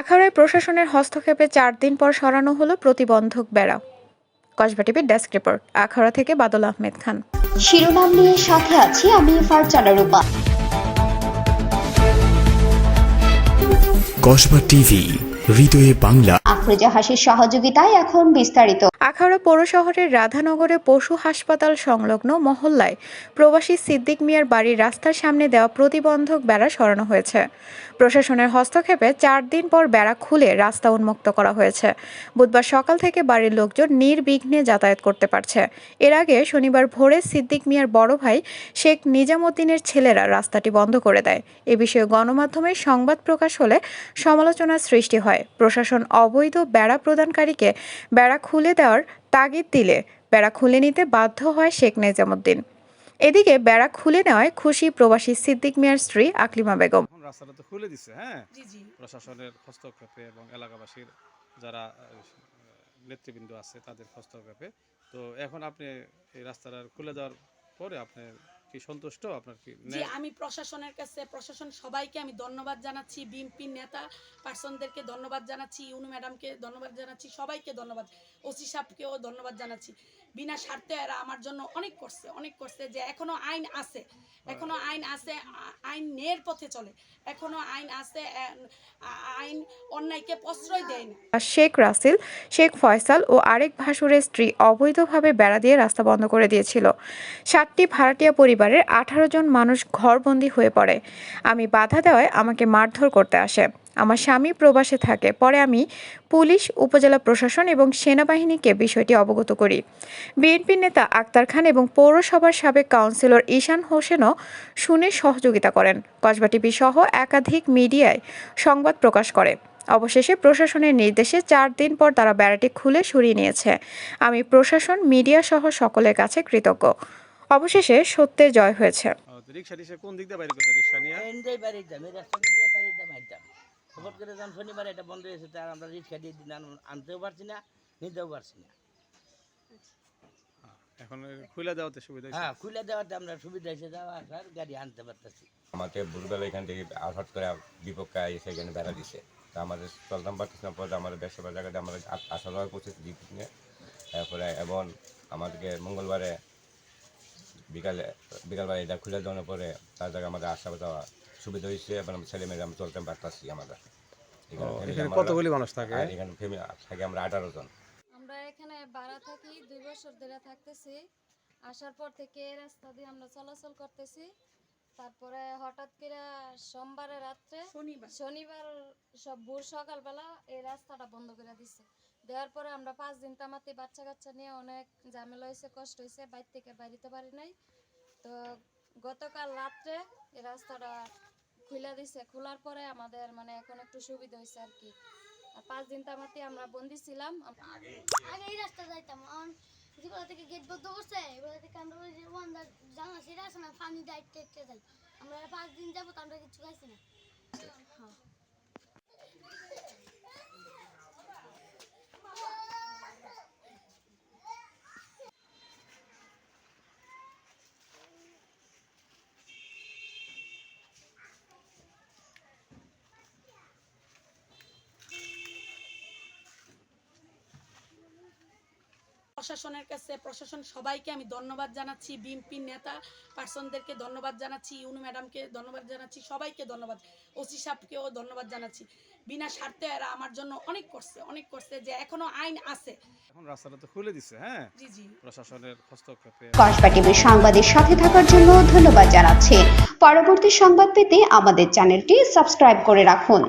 আখাউড়ায় প্রশাসনের হস্তক্ষেপে চার দিন পর সরানো হলো প্রতিবন্ধক বেড়া। কসবা টিভির ডেস্ক রিপোর্ট আখাউড়া থেকে বাদল আহমেদ খান। শিরোনাম নিয়ে সাথে আছি আমি ফারজানা রূপা। কসবা টিভি হৃদয়ে বাংলা। আফরোজা হাসির সহযোগিতায় এখন বিস্তারিত। আখাউড়া পৌর শহরের রাধানগরে পশু হাসপাতাল সংলগ্ন মহল্লায় প্রবাসী সিদ্দিক মিয়ার বাড়ির রাস্তার সামনে দেওয়া প্রতিবন্ধক বেড়া সরানো হয়েছে। প্রশাসনের হস্তক্ষেপে চার দিন পর বেড়া খুলে রাস্তা উন্মুক্ত করা হয়েছে। বুধবার সকাল থেকে বাড়ির লোকজন নির্বিঘ্নে যাতায়াত করতে পারছে। এর আগে শনিবার ভোরে সিদ্দিক মিয়ার বড় ভাই শেখ নিজামুদ্দিনের ছেলেরা রাস্তাটি বন্ধ করে দেয়। এ বিষয়ে গণমাধ্যমে সংবাদ প্রকাশ হলে সমালোচনার সৃষ্টি হয়। প্রশাসন অবৈধ বেড়া প্রদানকারীকে বেড়া খুলে দেওয়ার তাগিদ দিলে। বেড়া খুলে নিতে বাধ্য হয় শেখ নেজামুদ্দিন। এদিকে বেড়া খুলে নেওয়ায় খুশি প্রবাসী সিদ্দিক মিয়ার স্ত্রী আকলিমা বেগম। রাস্তাটা তো খুলে দিছে হ্যাঁ? জি জি। প্রশাসনের হস্তক্ষেপে এবং এলাকাবাসীর যারা নেতৃবৃন্দ আছে তাদের হস্তক্ষেপে। তো এখন আপনি এই রাস্তাটা খুলে দেওয়ার পরে আপনি কি সন্তুষ্ট আপনার কি? জি আমি প্রশাসনের কাছে প্রশাসন সবাইকে আমি ধন্যবাদ জানাচ্ছি বিএনপির নেতা পার্সনদেরকে ধন্যবাদ জানাচ্ছি ইউনু ম্যাডামকে ধন্যবাদ জানাচ্ছি সবাইকে ধন্যবাদ ওসি সাহেবকেও ধন্যবাদ জানাচ্ছি। বিনা স্বার্থে এরা আমার জন্য অনেক করছে অনেক করছে যে এখনও আইন আছে এখনও আইন আছে আইন ন্যায়ের পথে চলে এখনও আইন আছে আইন অন্যায়কে প্রশ্রয় দেয় না। শেখ রাসেল শেখ ফয়সাল ও আরেক ভাসুরের স্ত্রী অবৈধভাবে বেড়া দিয়ে রাস্তা বন্ধ করে দিয়েছিল। সাতটি ভাড়াটিয়া পরিবারের আঠারো জন মানুষ ঘরবন্দি হয়ে পড়ে। আমি বাধা দেওয়ায় আমাকে মারধর করতে আসে। আমার স্বামী প্রবাসে থাকে। পরে আমি পুলিশ, উপজেলা প্রশাসন এবং সেনাবাহিনীকে বিষয়টি অবগত করি। বিএনপি নেতা আক্তার খান এবং পৌরসভার সাবেক কাউন্সিলর ঈশান হোসেনও শুনে সহযোগিতা করেন। কসবা টিভি সহ একাধিক মিডিয়ায় সংবাদ প্রকাশ করে। অবশেষে প্রশাসনের নির্দেশে চার দিন পর তারা বেড়াটি খুলে সরিয়ে নিয়েছে। আমি প্রশাসন, মিডিয়া সহ সকলের কাছে কৃতজ্ঞ। অবশেষে সত্যের জয় হয়েছে। কোন দিক দিয়ে হঠাৎ করে যখন শনিবার এটা বন্ধ হয়েছে তার আমরা রিক্সা দিয়ে দিন আনতেও পারছি না নিতেও পারছি না। এখন খুলে দেওয়াতে সুবিধা হয়েছে? হ্যাঁ খুলে দেওয়াতে আমরা সুবিধা হয়েছে যাওয়া আসার গাড়ি আনতে পারতেছি। আমাকে ভোরবেলা এখান থেকে হঠাৎ করে বিপক্ষে এসে এখানে বেড়া দিছে। তা আমাদের চলতাম পারতেছি না পরে আমাদের ব্যবসা জায়গাতে আমরা আ- আসার সময় পৌঁছেছি নিয়ে। তারপরে এবং আমাদেরকে মঙ্গলবারে বিকালে বিকালবেলা এটা খুলে দেওয়ার পরে তার জায়গায় আমাদের আসা যাওয়া সুবিধা হয়েছে এবং আমরা ছেলে মেয়েরা আমরা চলতে পারতেছি এখানে আমরা- কতগুলি মানুষ থাকে? এখানে থাকে আমরা আঠারো জন। আমরা এখানে ভাড়া থাকি দুই বছর ধরে থাকতেছি। আসার পর থেকে এই রাস্তা দিয়ে আমরা চলাচল করতেছি। তারপরে হঠাৎ করে সোমবারে রাত্রে শনিবার। শনিবার সব ভোর সকালবেলা এই রাস্তাটা বন্ধ করে দিছে। দেওয়ার পরে আমরা পাঁচ দিন তামাতে বাচ্চা কাচ্চা নিয়ে অনেক ঝামেলা হয়েছে কষ্ট হয়েছে বাইর থেকে বাড়িতে পারি নাই। তো গতকাল রাত্রে রাস্তাটা খুলে দিছে। খোলার পরে আমাদের মানে এখন একটু সুবিধা হয়েছে আর কি। আর পাঁচ দিন তামাতে আমরা বন্দি ছিলাম। আগে এই রাস্তা যাইতাম যেগুলো থেকে গেট বন্ধ করছে এগুলো থেকে আমরা ওই যে জানা সেটা আছে না পানি দায়িত্বে যাই। আমরা পাঁচ দিন যাব তো আমরা কিছু খাইছি না। প্রশাসনের কাছে প্রশাসন সবাইকে আমি ধন্যবাদ জানাচ্ছি বিএনপির নেতা পার্সনদেরকে ধন্যবাদ জানাচ্ছি ইউনু ম্যাডামকে ধন্যবাদ জানাচ্ছি সবাইকে ধন্যবাদ ওসি সাহেবকেও ধন্যবাদ জানাচ্ছি। বিনা স্বার্থে এরা আমার জন্য অনেক করছে অনেক করছে যে এখনও আইন আছে। এখন রাস্তাটা তো খুলে দিছে হ্যাঁ? জি জি। প্রশাসনের হস্তক্ষেপে। কসবা টিভির সাংবাদিক সাথে থাকার জন্য ধন্যবাদ জানাচ্ছি। পরবর্তী সংবাদ পেতে আমাদের চ্যানেলটি সাবস্ক্রাইব করে রাখুন।